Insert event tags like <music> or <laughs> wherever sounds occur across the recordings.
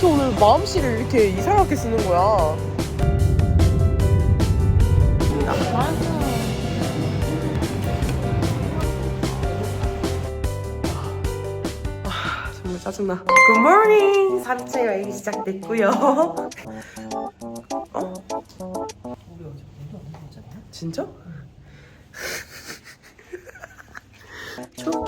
어떻게 오늘 마음씨를 이렇게 이상하게 쓰는 거야? 아, 정말 짜증나. Good morning! 3차 여행이 시작됐고요. <laughs> 어? 진짜?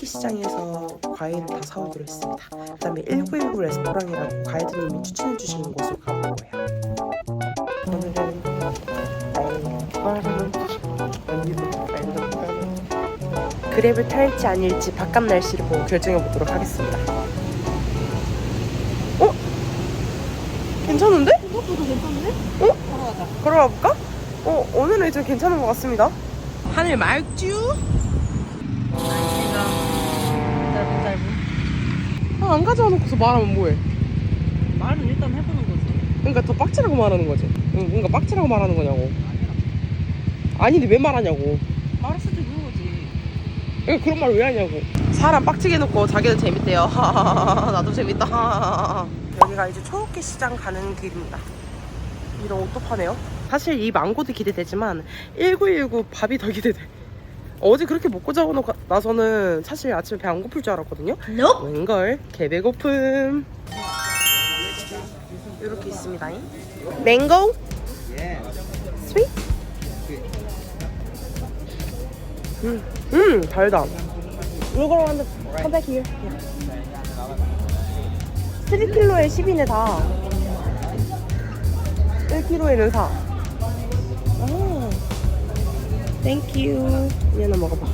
초록기 시장에서 과일을 다 사오기로 했습니다. 그 다음에 1919 레스토랑이라고 가이드님이 추천해주신 곳으로 가볼 거예요. 오늘은 그랩을 탈지 아닐지 바깥 날씨를 보고 결정해 보도록 하겠습니다. 어? 괜찮은데? 생각보다 괜찮네? 어? 걸어가자. 걸어가 볼까? 어, 오늘은 좀 괜찮은 것 같습니다. 하늘 맑쥬? 날씨가 짧은 짧은. 아, 안 가져와 놓고서 말하면 뭐해? 말은 일단 해보는 거지. 그러니까 더 빡치라고 말하는 거지. 응, 그러니까 빡치라고 말하는 거냐고. 아닌데 왜 말하냐고. 말했을 때 그런 거지. 그러니까 그런 말 왜 하냐고. 사람 빡치게 놓고 자기는 재밌대요. <laughs> 나도 재밌다. <laughs> 여기가 이제 초록기 시장 가는 길입니다. 이런 옷도 파네요. 사실 이 망고도 기대되지만 1919 밥이 더 기대돼. 어제 그렇게 먹고 자고 나- 나서는 사실 아침에 배 안 고플 줄 알았거든요. Nope. 웬걸? 개배고픔. 이렇게 있습니다. 맹고 스윗 음, 음 달다. Come back here. 3kg에 10이네 다 1kg에는 4 오, Thank you 이 하나 먹어봐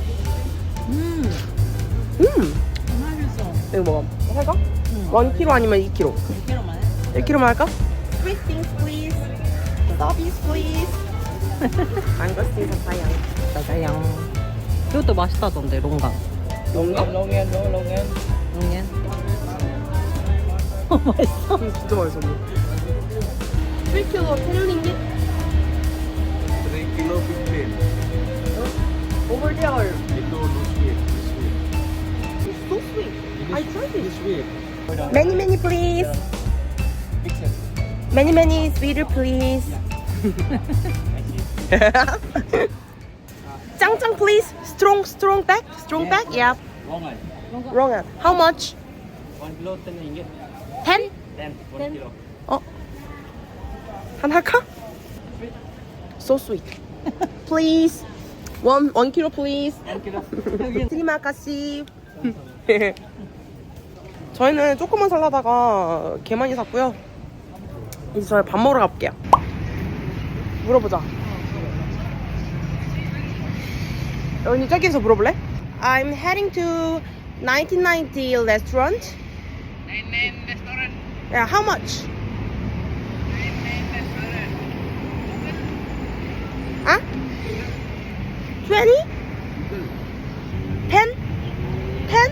음. 음 맛있어. 이거 먹어 살까? 응. 1kg 아니면 2kg 1kg만 해. 1kg만 할까? Sweet things please. Stubbies please. 망고스틴 사사양 짜자양. 이것도 맛있다던데 롱강. 뭔가? 롱엔 롱 롱엔 롱엔. 어 맛있어. 음, 진짜 맛있어 3kg 10링깃 3 kilo 15 over there itu no sweet sweet It's so sweet I tried it This sweet Many many please Many many sweeter please 짱짱 please <laughs> Strong strong back Strong back Yeah rongan Wrong one. How much? 1 kilo 10 ringgit 10? 10 1 kilo 어? 하나 할까? So sweet <laughs> Please One, one kilo please 1 kilo 스리마카시 저희는 조금만 살라다가 개 많이 샀고요 이제 저희 밥 먹으러 가볼게요 물어보자 언니 저기서 물어볼래? I'm heading to 1990 restaurant 99 restaurant Yeah, how much? 20? 10? 10?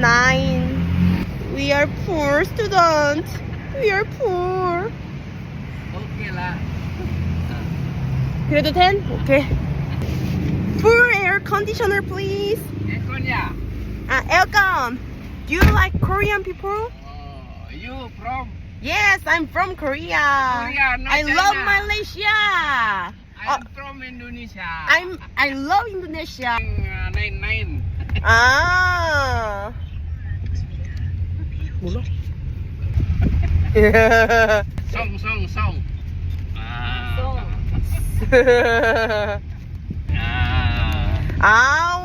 9. We are poor students. We are poor. okay lah 그래도 10? 오케이. Full air conditioner, please. aircon ya 아, aircon. Do you like Korean people? oh you from Yes, I'm from Korea. Korea, not I love China. Malaysia. Uh, I'm uh, from Indonesia. I'm I love Indonesia. Nine nine. ah. Mula. yeah. <laughs> Song song song. <laughs> Ah. Song. ah. Ow.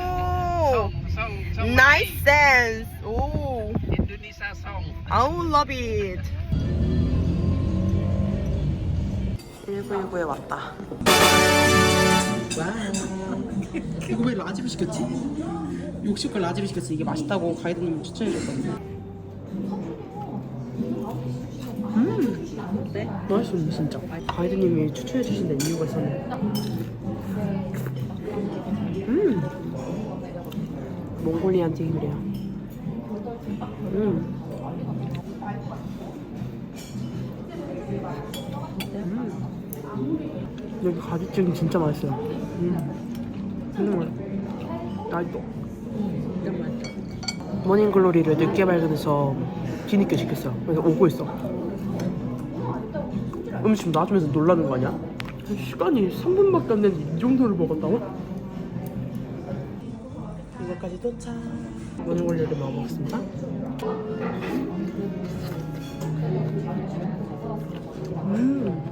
Song, song, song, nice sense. Oh. Indonesia song. I love it. 1919에 왔다. 이거 왜 라지로 시켰지? 욕실걸 라지로 시켰지. 이게 맛있다고 가이드님이 추천해줬거든요. 음, 어때? 맛있었네 진짜. 가이드님이 추천해주신 데 이유가 있었네. 음, 몽골리안 튀김이래요. 음. 여기 가지찜 진짜 맛있어요. 음. 음. 맛있어. 진짜 맛있어. 모닝글로리를 늦게 발견해서 뒤늦게 시켰어요. 그래서 오고 있어. 음식 놔주면서 놀라는 거 아니야? 시간이 3분밖에 안 됐는데 이 정도를 먹었다고? 이거까지 도착. 원골료를 먹어보겠습니다. 음.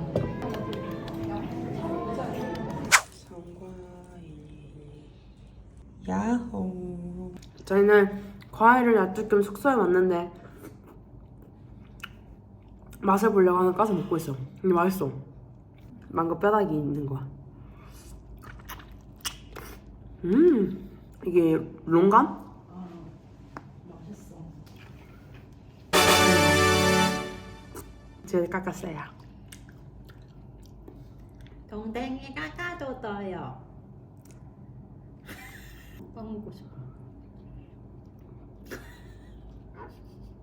야호. 저희는 과일을 겸 숙소에 왔는데 맛을 보려고 하나 까서 먹고 있어. 근데 맛있어. 망고 뼈다귀 있는 거야. 음, 이게 롱감? 제가 깎았어요. 동댕이 깎아줬어요. 빵 먹고 싶어.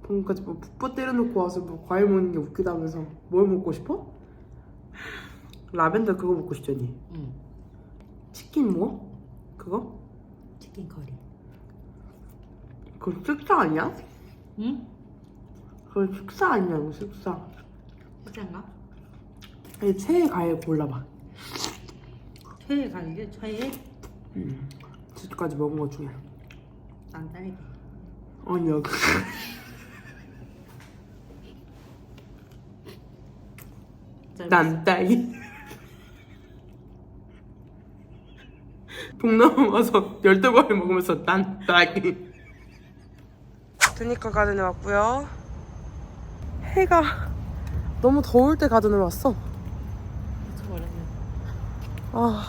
방금까지 뭐 붓보 때려놓고 와서 뭐 과일 먹는 게 웃기다면서 뭘 먹고 싶어? 라벤더 그거 먹고 싶잖니 응. 치킨 뭐? 그거? 치킨 커리. 그거 식사 아니야? 응? 그거 식사 아니냐고 식사 진짜인가? 아니 최애 과일 골라봐 최애 가는 게 최애? 음. 지금까지 먹은 것 중에. 난 딸기. 아니야 난 딸기. 동남아 와서 열대 과일 먹으면서 난 딸기. 드니까 가든에 왔고요. 해가 너무 더울 때 가든에 왔어. 아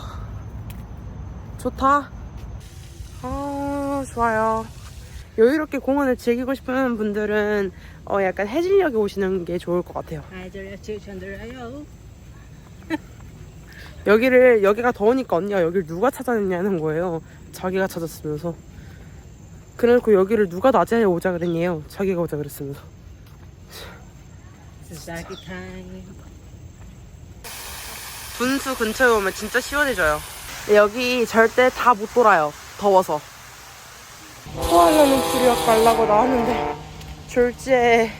좋다 아 좋아요 여유롭게 공원을 즐기고 싶은 분들은 어 약간 해질녘에 오시는 게 좋을 것 같아요 추천드려요. <laughs> 여기를 여기가 더우니까 언니가 여기를 누가 찾아냈냐는 거예요. 자기가 찾았으면서. 그래놓고 여기를 누가 낮에 오자 그랬냐요. 자기가 오자 그랬으면서. 분수 근처에 오면 진짜 시원해져요. 여기 절대 다 못 돌아요. 더워서. 코알라룸푸르역 가려고 나왔는데 졸지에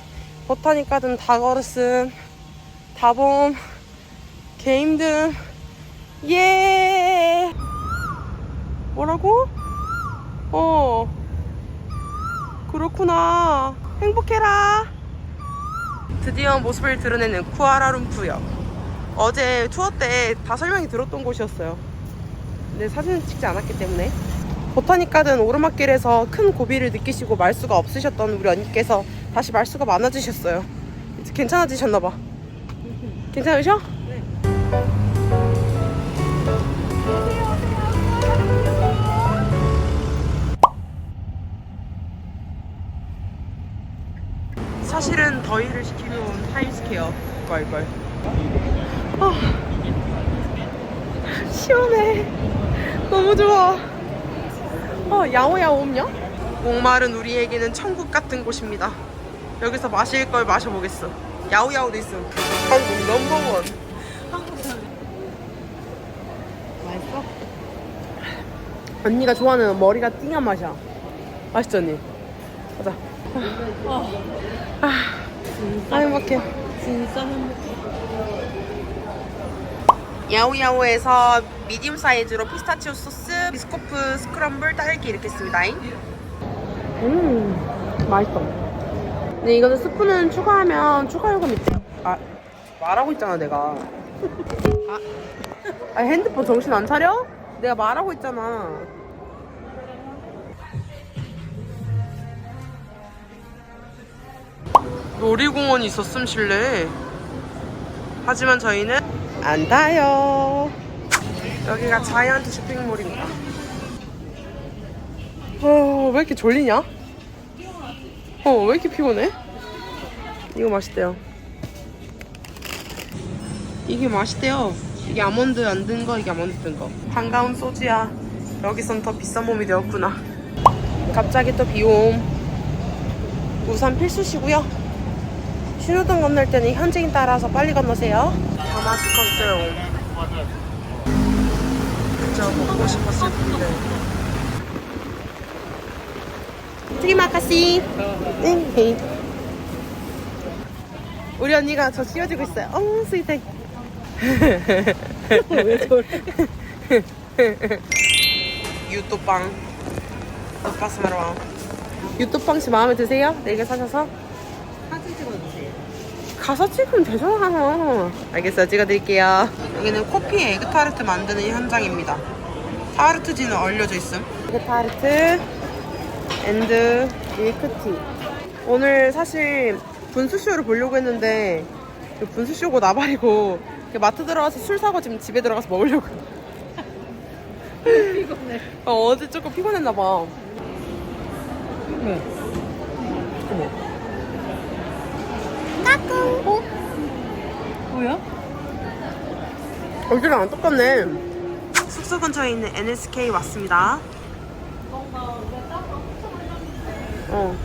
보타닉 가든 다 걸었음. 다봄 게임든 예 뭐라고? 어 그렇구나 행복해라 드디어 모습을 드러내는 쿠알라룸푸르역 어제 투어 때 다 설명이 들었던 곳이었어요. 근데 사진을 찍지 않았기 때문에. 가든 오르막길에서 큰 고비를 느끼시고 말수가 없으셨던 우리 언니께서 다시 말수가 많아지셨어요. 이제 괜찮아지셨나봐. 괜찮으셔? 사실은 더위를 식히러 온 타임스퀘어 걸걸. 아, 시원해. 너무 좋아. 어, 야오야오 없냐? 목마른 우리에게는 천국 같은 곳입니다. 여기서 마실 걸 마셔보겠어. 야오야오도 있음. 한국 넘버원. 맛있어? 언니가 좋아하는 머리가 띵한 맛이야. 맛있지 언니? 가자. 아, 아 행복해. 진짜 행복해. 야오야오에서 미디움 사이즈로 피스타치오 소스, 비스코프 스크럼블 딸기 이렇게 있습니다. 음, 맛있어. 근데 이거는 스프는 추가하면 추가 요금 있대. 아, 말하고 있잖아 내가. <laughs> 아, 아 핸드폰 정신 안 차려? 내가 말하고 있잖아. 놀이공원이 있었음 실내. 하지만 저희는 안 타요. 여기가 자이언트 쇼핑몰입니다. 어, 왜 이렇게 졸리냐? 어, 왜 이렇게 피곤해? 이거 맛있대요. 이게 맛있대요. 이게 아몬드 안 든 거, 이게 아몬드 든 거. 반가운 소주야. 여기선 더 비싼 몸이 되었구나. 갑자기 또 비옴. 우산 필수시고요. 신호등 건널 때는 현지인 따라서 빨리 건너세요. 다 맛있었어 요. 진짜 먹고 싶었을 텐데. 트리마카시. 네. 우리 언니가 저 씌워주고 있어요. 어, 스윗해. <laughs> 왜 저래? <laughs> 유토빵. 유토빵 씨 마음에 드세요? 네개 사셔서? 가서 찍으면 되잖아. 알겠어요. 찍어드릴게요. 여기는 커피 에그 타르트 만드는 현장입니다. 타르트지는 얼려져 있음. 에그 타르트 앤드 밀크티. 오늘 사실 분수쇼를 보려고 했는데 그 분수쇼고 나발이고 그 마트 들어가서 술 사고 지금 집에 들어가서 먹으려고. 피곤해. 어, 어제 조금 피곤했나 봐. 어머. 뭐야? 얼굴이랑 안 똑같네. 숙소 근처에 있는 NSK 왔습니다. 어.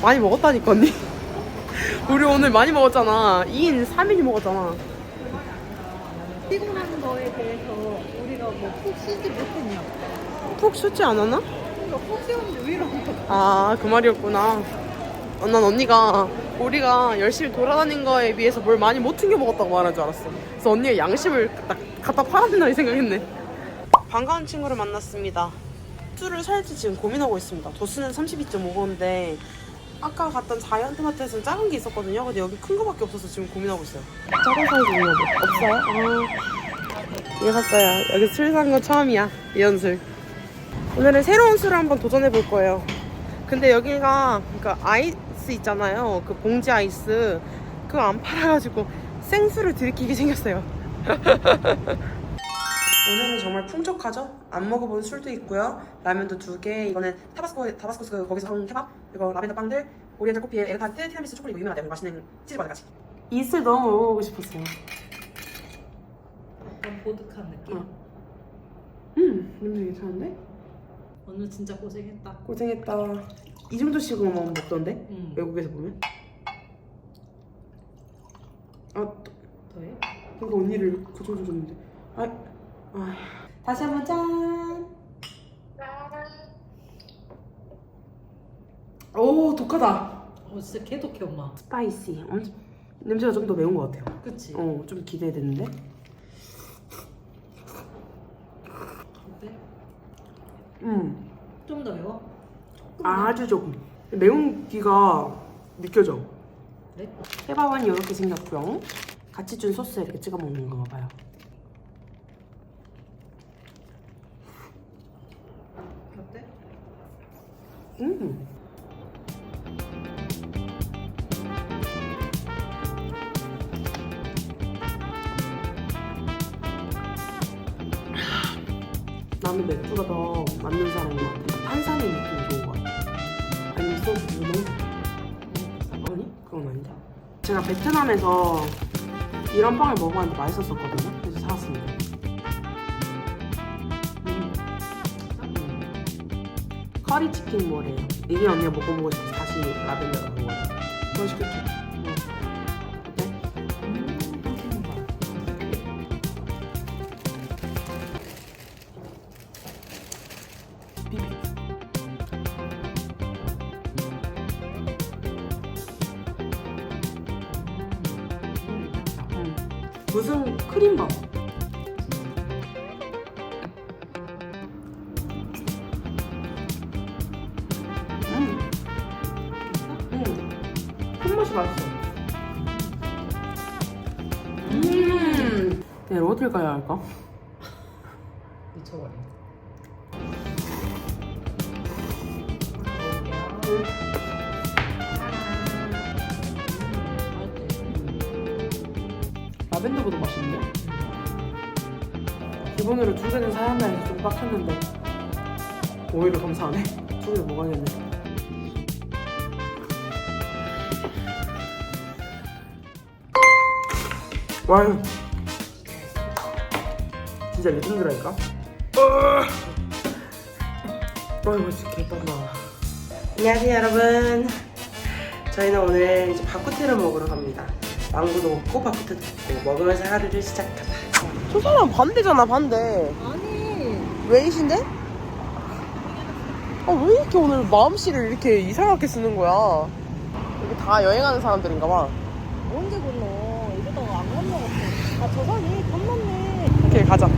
많이 먹었다니까 언니. <laughs> 우리 오늘 많이 먹었잖아. 2인 3인이 먹었잖아. 피곤한 거에 대해서 우리가 뭐푹 쉬지 못했냐? 푹 쉬지 않았나? 아, 그 말이었구나. 어, 난 언니가 우리가 열심히 돌아다닌 거에 비해서 뭘 많이 못 챙겨 먹었다고 말한 줄 알았어. 그래서 언니가 양심을 딱 갖다 팔았나 이 생각했네. 반가운 친구를 만났습니다. 술을 살지 지금 고민하고 있습니다. 도수는 32.5건데 아까 갔던 자이언트 마트에서는 작은 게 있었거든요. 근데 여기 큰 거밖에 없어서 지금 고민하고 있어요. 작은 사이즈 봐. 없어요? 아, 이거 샀어요. 여기 술 산 거 처음이야. 이연술. 오늘은 새로운 술을 한번 도전해 볼 거예요. 근데 여기가 그러니까 아이스 있잖아요. 그 봉지 아이스 그거 안 팔아가지고 생수를 들이키게 생겼어요. <laughs> 오늘은 정말 풍족하죠? 안 먹어본 술도 있고요. 라면도 두 개. 이거는 타바스코 타바스코 그 거기서 한 케밥. 그리고 라벤더 빵들. 오리엔탈 커피에 에르탄트 티라미수 초콜릿 유명하대요. 맛있는 치즈 바들까지. 이술 너무 먹어보고 싶었어요. 약간 보드카 느낌? 어. 음, 냄새 괜찮은데? 오늘 진짜 고생했다. 고생했다. 이 정도씩은 먹던데? 응. 외국에서 보면. 아, 또- 더해? 그거 언니를 고쳐줘줬는데. 아, 아. 다시 한번 짠. 오, 독하다. 어 진짜 개독해 엄마. 스파이시. 엄청 냄새가 좀 더 매운 것 같아요. 그치? 어, 좀 기대되는데. 어때? 음, 좀 더 매워? 아주 조금. 매운 기가 느껴져. 그래? 케밥은 이렇게 생겼고요. 같이 준 소스에 이렇게 찍어 먹는 건가 봐요. 어때? 음. 베트남에서 이런 빵을 먹어봤는데 맛있었었거든요. 그래서 사왔습니다. 음. 음. 커리 치킨 뭐래요? 이게 언니가 먹어보고 싶어서 다시 라벤더를 간 거예요. 맛있겠죠? 라벤더보다 맛있는데? 기본으로 두 개는 사야 한다 해서 좀 빡쳤는데 오히려 감사하네. 두 개 먹어야겠네. 와, 진짜 레전드라니까. 와, 이거 진짜 개ጣ다. 안녕하세요, 여러분. 저희는 오늘 이제 바쿠테를 먹으러 갑니다. 망고도 먹고 바쿠테도 먹고 먹으면서 하루를 시작하다. 저 사람 반대잖아, 반대. 아니 웨이신데? 아, 왜 이렇게 오늘 마음씨를 이렇게 이상하게 쓰는 거야? 여기 다 여행하는 사람들인가 봐. 언제 건너? 이러다가 안 건너갔어. 아, 저 산이 건넜네. 오케이, 가자.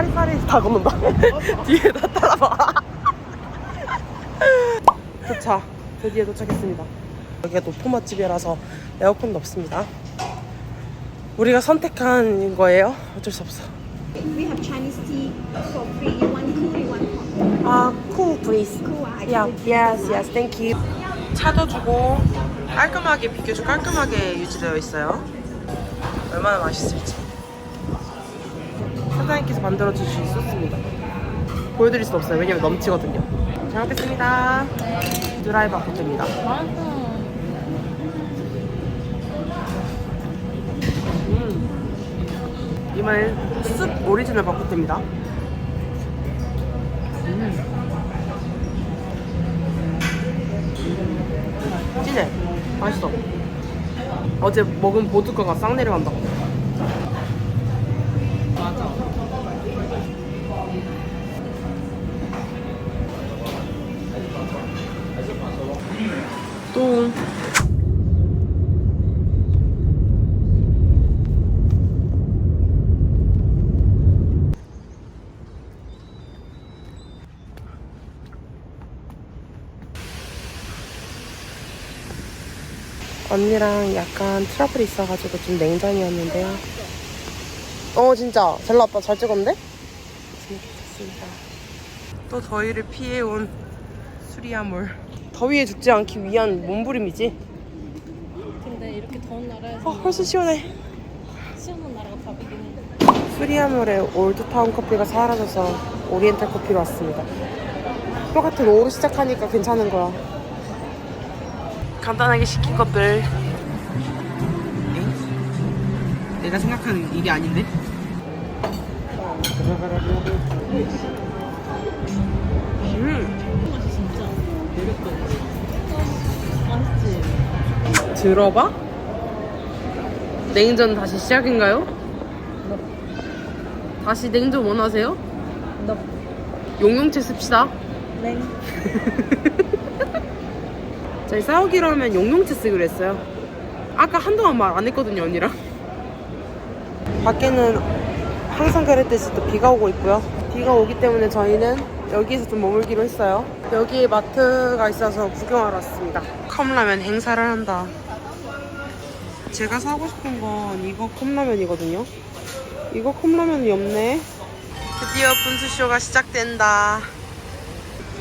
쌀쌀이 다 건넌다. <laughs> 뒤에 다 따라봐. <laughs> 도착. 드디어 도착했습니다. 여기가 노포 맛집이라서 에어컨도 없습니다. 우리가 선택한 거예요. 어쩔 수 없어. We have Chinese tea for free. You want cool, you want hot. 아, cool, please. Cool, Yeah, yes, yes, thank you. 차도 주고 깔끔하게 비교주 깔끔하게 유지되어 있어요. 얼마나 맛있을지. 사장님께서 만들어 주신 소스입니다. 보여드릴 수 없어요. 왜냐면 넘치거든요. 잘 먹겠습니다. 드라이버 아포트입니다. 음. 이번엔 습 오리지널 바코트입니다. 찐해. 맛있어. 어제 먹은 보드카가 싹 내려 간다. 맞 또 언니랑 약간 트러블이 있어가지고 좀 냉전이었는데요. 어 진짜 잘 나왔다 잘 찍었는데? 재밌겠습니다. 또 더위를 피해온 수리아몰. 더위에 죽지 않기 위한 몸부림이지. 근데 이렇게 더운 나라에서 어 훨씬 시원해. 시원한 나라가 답이긴 해. 수리아몰의 올드타운 커피가 사라져서 오리엔탈 커피로 왔습니다. 똑같은 오로 시작하니까 괜찮은 거야. 간단하게 시킨 것들. 내가 생각하는 일이 아닌데? 들어봐? 냉전 다시 시작인가요? 다시 냉전 원하세요? 너 용용채 씁시다. 냉. <laughs> 저희 싸우기로 하면 용용채 쓰기로 했어요. 아까 한동안 말 안 했거든요, 언니랑. 밖에는 항상 그랬듯이 또 비가 오고 있고요. 비가 오기 때문에 저희는 여기에서 좀 머물기로 했어요. 여기에 마트가 있어서 구경하러 왔습니다. 컵라면 행사를 한다. 제가 사고 싶은 건 이거 컵라면이거든요. 이거 컵라면이 없네. 드디어 분수쇼가 시작된다.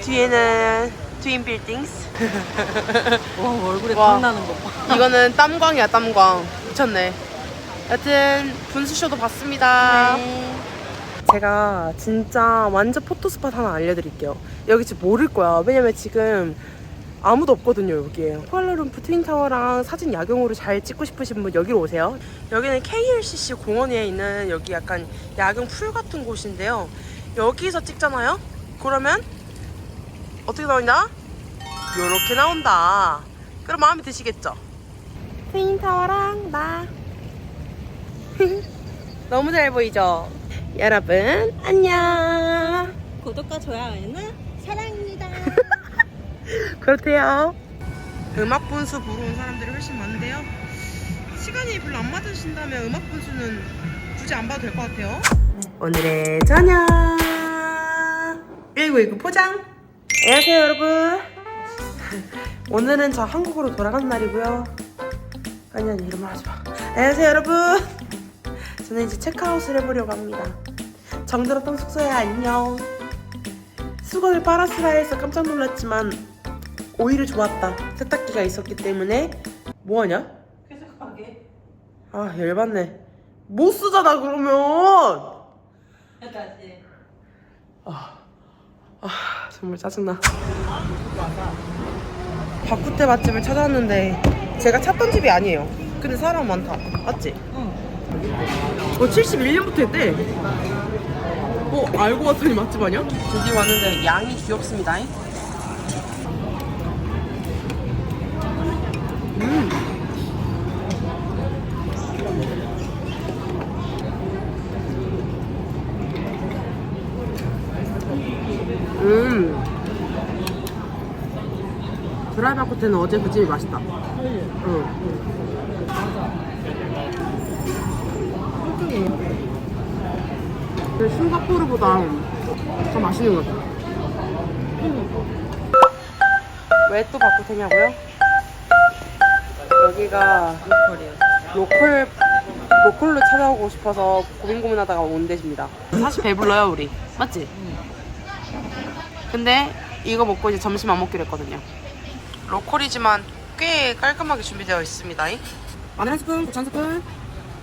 뒤에는 트윈 빌딩스. <laughs> 와, 얼굴에 와. 땀 나는 거 봐. 이거는 땀광이야 땀광 미쳤네 여튼 분수쇼도 봤습니다 네. 제가 진짜 완전 포토스팟 하나 알려드릴게요 여기 지금 모를 거야 왜냐면 지금 아무도 없거든요 여기에. 쿠알라룸푸 트윈타워랑 사진 야경으로 잘 찍고 싶으신 분 여기로 오세요. 여기는 KLCC 공원에 있는 여기 약간 야경 풀 같은 곳인데요. 여기서 찍잖아요? 그러면 어떻게 나오냐 요렇게 나온다. 그럼 마음에 드시겠죠? 트윈타워랑 나. <laughs> 너무 잘 보이죠? 여러분 안녕. 구독과 좋아요는. <laughs> 그렇대요. 음악 분수 보러 온 사람들이 훨씬 많은데요. 시간이 별로 안 맞으신다면 음악 분수는 굳이 안 봐도 될 것 같아요. 오늘의 저녁. 1919 포장. 안녕하세요 여러분. <laughs> 오늘은 저 한국으로 돌아간 날이고요. 아니 아니 이런 말 하지 마. 안녕하세요 여러분. 저는 이제 체크아웃을 해보려고 합니다. 정들었던 숙소에 안녕. 수건을 빨았으라 해서 깜짝 놀랐지만 오히려 좋았다 세탁기가 있었기 때문에 뭐하냐? 쾌적하게. 아 열받네 못 쓰잖아 그러면 다시. 아 정말 짜증나 바쿠테 맛집을 찾았는데 제가 찾던 집이 아니에요 근데 사람 많다 맞지? 응. 어 71년부터 했대 어 알고 봤더니 맛집 아니야? 드디어 왔는데 양이 귀엽습니다 음 음. 바코테는 어제 그 집이 맛있다. 응. 응. 근데 싱가포르보다 더 맛있는 것 같아. 왜 또 바코테냐고요? 여기가 로컬 로컬로 찾아오고 싶어서 고민 고민하다가 온 데입니다. 사실 배불러요 우리 맞지? 근데 이거 먹고 이제 점심 안 먹기로 했거든요. 로컬이지만 꽤 깔끔하게 준비되어 있습니다. 마늘 한 스푼, 고추 한 스푼,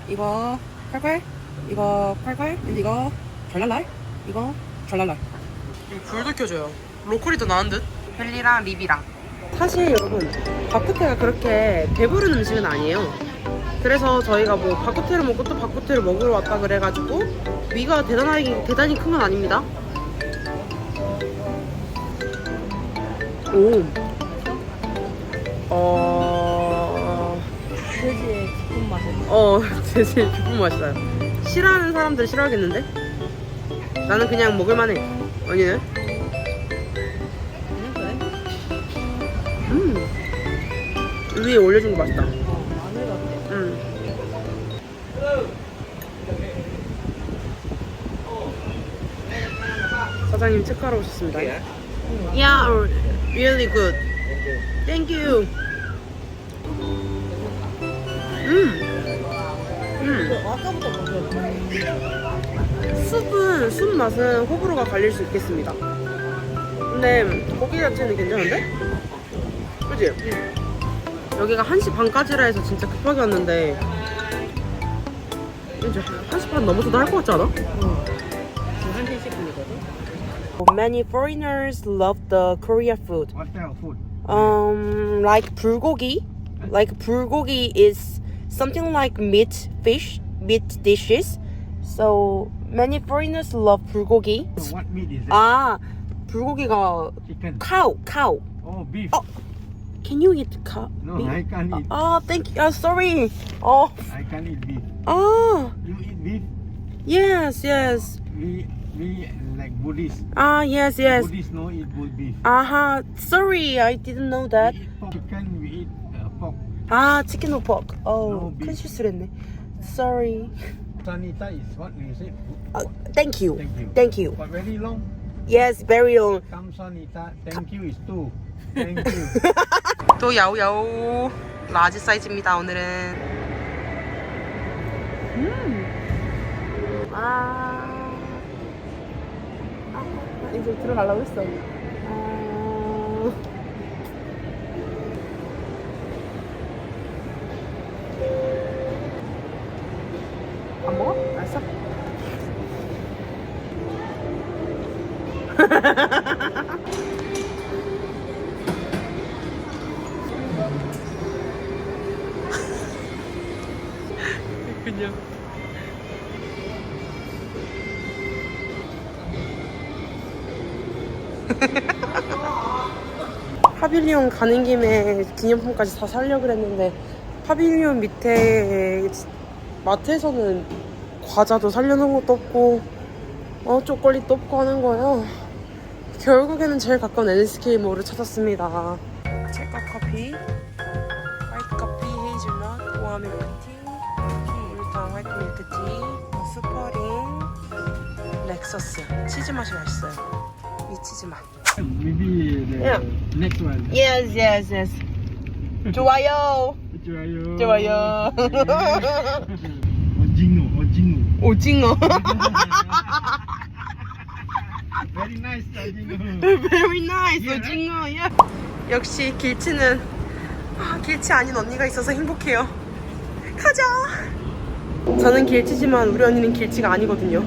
이거 칼칼, 이거 칼칼, 이거 잘랄랄, 이거. 이거 불도 켜줘요. 로컬이 더 나은 듯? 벨리랑 립이랑. 사실 여러분 바쿠테가 그렇게 배부른 음식은 아니에요. 그래서 저희가 뭐 바쿠테를 먹고 또 바쿠테를 먹으러 왔다 그래가지고 위가 대단하게 대단히 큰 건 아닙니다. 오. 어. 돼지의 깊은 맛을. 어, 제 제일 기쁜 맛이다. 싫어하는 사람들 싫어하겠는데? 나는 그냥 먹을만해. 아니네. 그냥 그래? 음. 위에 올려준 거 맛있다. 어, 마늘 같아. 음. 사장님 체크하러 오셨습니다. Yeah, really good. Thank you. 음. 음. 아까부터. 숲은 숲 맛은 호불호가 갈릴 수 있겠습니다. 근데 고기 자체는 괜찮은데? 그지? 여기가 1시 반까지라 해서 진짜 급하게 왔는데 이제 1시 반 넘어서도 할 것 같지 않아? 지금 1시 10분이거든? Many foreigners love the Korea food. What type of food? um, like bulgogi. Like bulgogi is something like meat, fish, meat dishes. So many foreigners love bulgogi. So what meat is that? Ah, bulgogi is cow, cow. Oh, beef. Oh, can you eat cow? No, beef? I can't eat. Oh, thank you. Oh, sorry. Oh, I can't eat beef. Oh, You eat beef? yes, yes. We we like Buddhists. Ah, yes, yes. Buddhists no eat bull beef. Uh-huh. Sorry, I didn't know that. We eat pork. Chicken. We eat uh, pork. 아, chicken or pork. Oh, No beef. 큰 실수를 했네. Sorry. Sanita is what we say. Uh, thank you. Thank you. Thank you. But very long. Yes, very long. Kamsanita. Thank you is two. Thank you. <laughs> 또 야오야오 라지 사이즈입니다 오늘은 음. 아, 아 이제 들어가려고 했어 아... 안 먹어? 알았어 <laughs> 파빌리온 가는 김에 기념품까지 다 사려고 그랬는데 파빌리온 밑에 마트에서는 과자도 살려놓은 것도 없고 어 초콜릿도 없고 하는 거예요. 결국에는 제일 가까운 NSK몰을 찾았습니다. 찰칵 커피 화이트 커피, 헤이즐넛, 우아 밀크티, 우유탕 화이트 밀크티, 스퍼링, 렉서스 치즈 맛이 맛있어요. 이 치즈 맛 Yeah. next one. Yes, yes, yes 좋아요 좋아요. 좋아요 오징어, 오징어. 오징어 Very nice 오징어. Very nice. 오징어 yeah. 역시 길치는 아, 길치 아닌 언니가 있어서 행복해요 가자 저는 길치지만 우리 언니는 길치가 아니거든요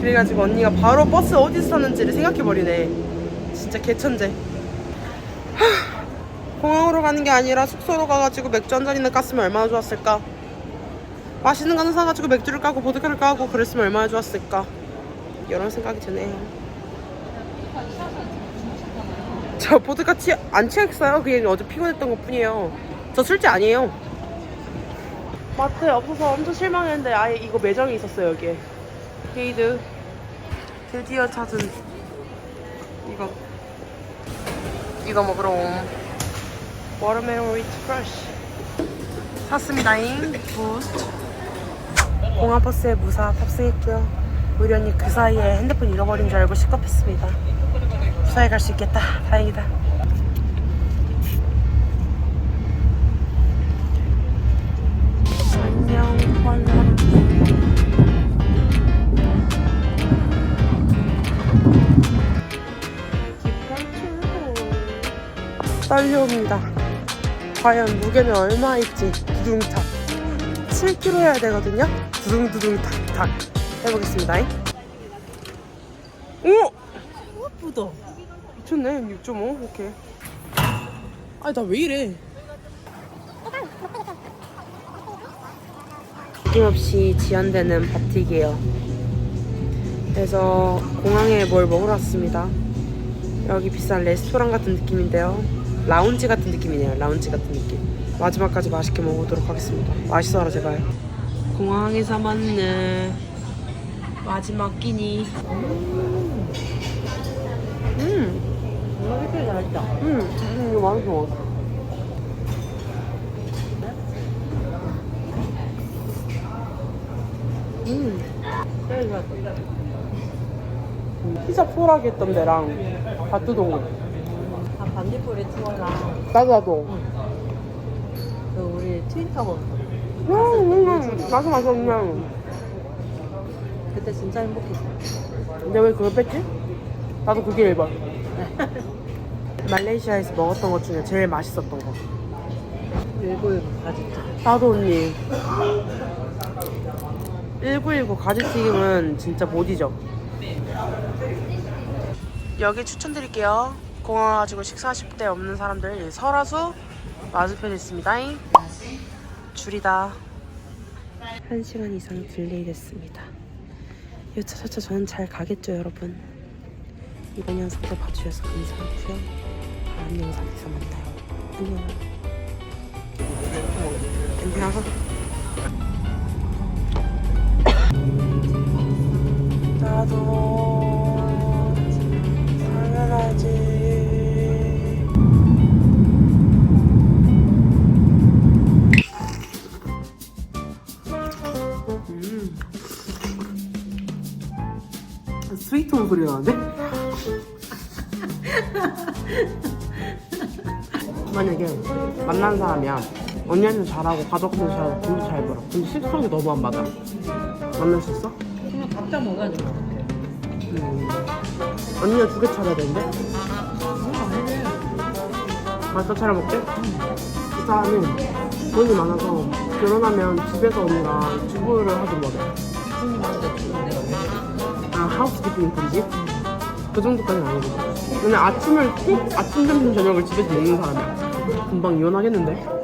그래가지고 언니가 바로 버스 어디서 탔는지를 생각해버리네 진짜 개천재 하, 공항으로 가는 게 아니라 숙소로 가가지고 맥주 한 잔이나 깠으면 얼마나 좋았을까 맛있는 거 하나 사가지고 맥주를 까고 보드카를 까고 그랬으면 얼마나 좋았을까 이런 생각이 드네요 저 보드카 치, 안 취했어요. 그냥 어제 피곤했던 것 뿐이에요. 저 술집 아니에요. 마트에 없어서 엄청 실망했는데 아예 이거 매장이 있었어요, 여기에. 게이드. 드디어 찾은 이거 이거 먹으러 옴. 워터멜론 위트 프레쉬 샀습니다잉. 부스트 공항버스에 무사 탑승했고요. 우리 언니 그 사이에 핸드폰 잃어버린 줄 알고 시겁했습니다. 무사히 갈 수 있겠다. 다행이다 딸려옵니다. 과연 무게는 얼마일지 두둥탁 7kg 해야 되거든요. 두둥두둥 탁탁 해보겠습니다. 오! 예쁘다. 미쳤네 6.5 이렇게. 아니 나 왜 이래? 느낌없이 지연되는 바틱이에요. 그래서 공항에 뭘 먹으러 왔습니다. 여기 비싼 레스토랑 같은 느낌인데요. 라운지 같은 느낌이네요. 라운지 같은 느낌. 마지막까지 맛있게 먹어보도록 하겠습니다. 맛있어라 제발. 공항에서 먹는 마지막 끼니. 음, 이거 이렇게 잘했다. 음, 음 이거 맛있어. 음, 제일 좋았다. 피자 포라기 했던 데랑. 아, 반딧불이 투어랑 나도 나도. 그 우리 트윈타워. 음, 음, 음. 맛있어 맛있어 그냥. 그때 진짜 행복했어. 근데 왜 그걸 뺐지? 나도 그게 1번. <laughs> 말레이시아에서 먹었던 것 중에 제일 맛있었던 거. 일본 가진다. 나도 언니. 1919 가지튀김은 진짜 못 잊어. 여기 추천드릴게요. 공항 가지고 식사하실 데 없는 사람들 설화수 맞은편에 있습니다. 줄이다. 1시간 이상 딜레이 됐습니다. 여차저차 저는 잘 가겠죠 여러분. 이번 영상도 봐주셔서 감사하고요. 다음 영상에서 만나요. 안녕. 안녕. 나도 스위트홈 소리 나는데? 만약에 만난 사람이야 언니한테 잘하고 가족한테 잘하고 돈도 잘 벌어 근데 식성이 너무 안 맞아 만날 수 있어? 그냥 각자 먹어야지. 음. 언니가 두 개 차려야 되는데? 맛있어 차려 먹게? 이 사람은 돈이 많아서 결혼하면 집에서 언니가 주부를 하긴 뭐래 아 하우스키핑 분지? 그 정도까지는 아니고 근데 아침을 꼭 아침 점심 저녁을 집에서 먹는 사람이야 금방 이혼하겠는데?